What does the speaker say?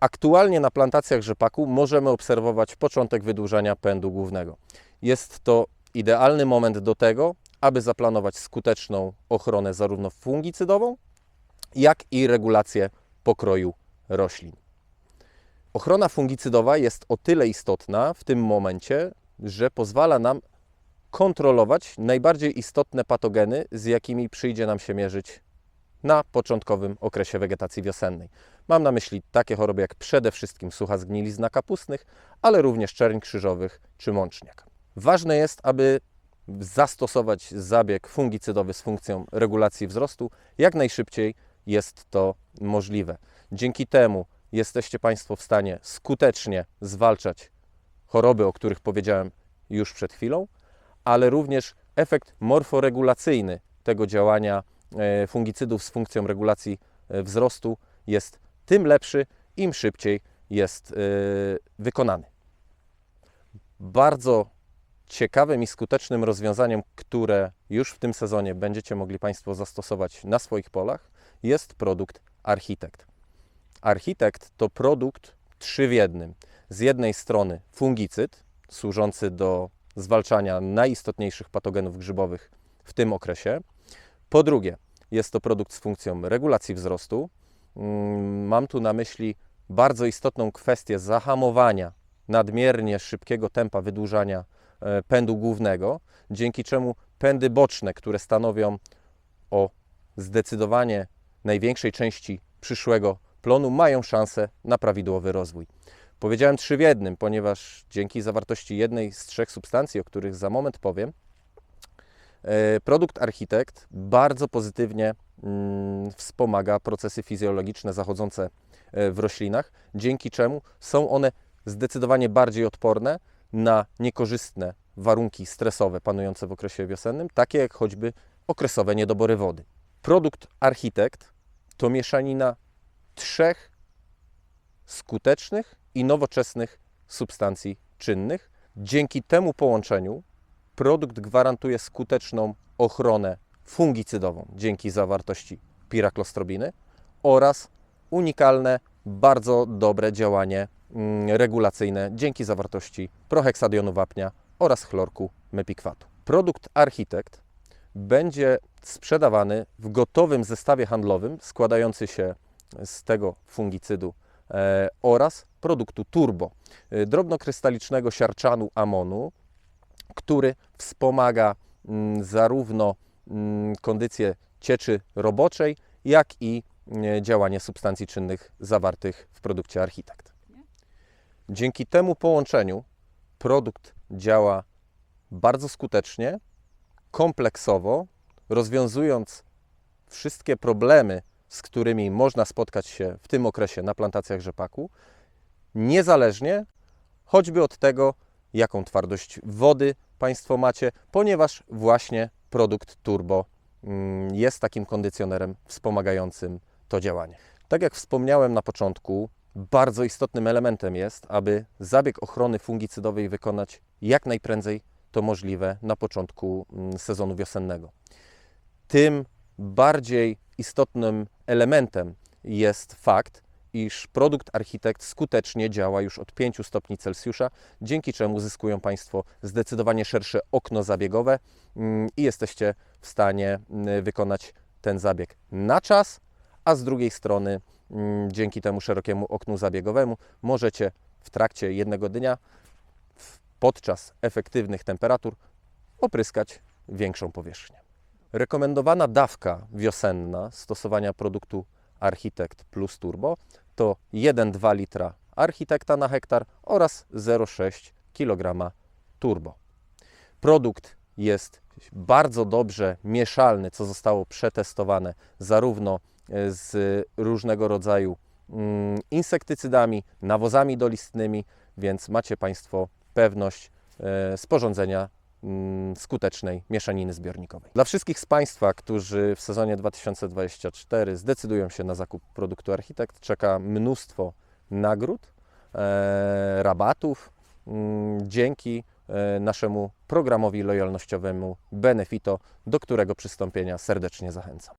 Aktualnie na plantacjach rzepaku możemy obserwować początek wydłużania pędu głównego. Jest to idealny moment do tego, aby zaplanować skuteczną ochronę zarówno fungicydową, jak i regulację pokroju roślin. Ochrona fungicydowa jest o tyle istotna w tym momencie, że pozwala nam kontrolować najbardziej istotne patogeny, z jakimi przyjdzie nam się mierzyć na początkowym okresie wegetacji wiosennej. Mam na myśli takie choroby jak przede wszystkim sucha zgnilizna kapustnych, ale również czerń krzyżowych czy mączniak. Ważne jest, aby zastosować zabieg fungicydowy z funkcją regulacji wzrostu jak najszybciej jest to możliwe. Dzięki temu jesteście Państwo w stanie skutecznie zwalczać choroby, o których powiedziałem już przed chwilą, ale również efekt morforegulacyjny tego działania fungicydów z funkcją regulacji e, wzrostu jest tym lepszy, im szybciej jest e, wykonany. Bardzo ciekawym i skutecznym rozwiązaniem, które już w tym sezonie będziecie mogli Państwo zastosować na swoich polach, jest produkt Architekt. Architekt to produkt trzy w jednym. Z jednej strony fungicyd, służący do zwalczania najistotniejszych patogenów grzybowych w tym okresie. Po drugie, jest to produkt z funkcją regulacji wzrostu. Mm, Mam tu na myśli bardzo istotną kwestię zahamowania nadmiernie szybkiego tempa wydłużania e, pędu głównego, dzięki czemu pędy boczne, które stanowią o zdecydowanie największej części przyszłego plonu, mają szansę na prawidłowy rozwój. Powiedziałem trzy w jednym, ponieważ dzięki zawartości jednej z trzech substancji, o których za moment powiem, produkt Architekt bardzo pozytywnie mm, wspomaga procesy fizjologiczne zachodzące e, w roślinach, dzięki czemu są one zdecydowanie bardziej odporne na niekorzystne warunki stresowe panujące w okresie wiosennym, takie jak choćby okresowe niedobory wody. Produkt Architekt to mieszanina trzech skutecznych i nowoczesnych substancji czynnych. Dzięki temu połączeniu produkt gwarantuje skuteczną ochronę fungicydową dzięki zawartości piraklostrobiny oraz unikalne, bardzo dobre działanie mm, regulacyjne dzięki zawartości proheksadionu wapnia oraz chlorku mepikwatu. Produkt Architekt będzie sprzedawany w gotowym zestawie handlowym składający się z tego fungicydu e, oraz produktu turbo, e, drobnokrystalicznego siarczanu amonu, który wspomaga mm, zarówno mm, kondycję cieczy roboczej, jak i e, działanie substancji czynnych zawartych w produkcie Architekt. Dzięki temu połączeniu produkt działa bardzo skutecznie, kompleksowo, rozwiązując wszystkie problemy, z którymi można spotkać się w tym okresie na plantacjach rzepaku, niezależnie choćby od tego, jaką twardość wody Państwo macie, ponieważ właśnie produkt turbo mm, jest takim kondycjonerem wspomagającym to działanie. Tak jak wspomniałem na początku, bardzo istotnym elementem jest, aby zabieg ochrony fungicydowej wykonać jak najprędzej to możliwe na początku mm, sezonu wiosennego. Tym bardziej istotnym elementem jest fakt, iż produkt Architekt skutecznie działa już od 5 stopni Celsjusza, dzięki czemu zyskują Państwo zdecydowanie szersze okno zabiegowe mm, i jesteście w stanie mm, wykonać ten zabieg na czas, a z drugiej strony mm, dzięki temu szerokiemu oknu zabiegowemu możecie w trakcie jednego dnia podczas efektywnych temperatur opryskać większą powierzchnię. Rekomendowana dawka wiosenna stosowania produktu Architekt Plus Turbo to 1,2 litra Architekta na hektar oraz 0,6 kg Turbo. Produkt jest bardzo dobrze mieszalny, co zostało przetestowane zarówno e, z różnego rodzaju mm, insektycydami, nawozami dolistnymi, więc macie Państwo pewność e, sporządzenia skutecznej mieszaniny zbiornikowej. Dla wszystkich z Państwa, którzy w sezonie 2024 zdecydują się na zakup produktu Architekt, czeka mnóstwo nagród, e, rabatów mm, dzięki e, naszemu programowi lojalnościowemu Benefito, do którego przystąpienia serdecznie zachęcam.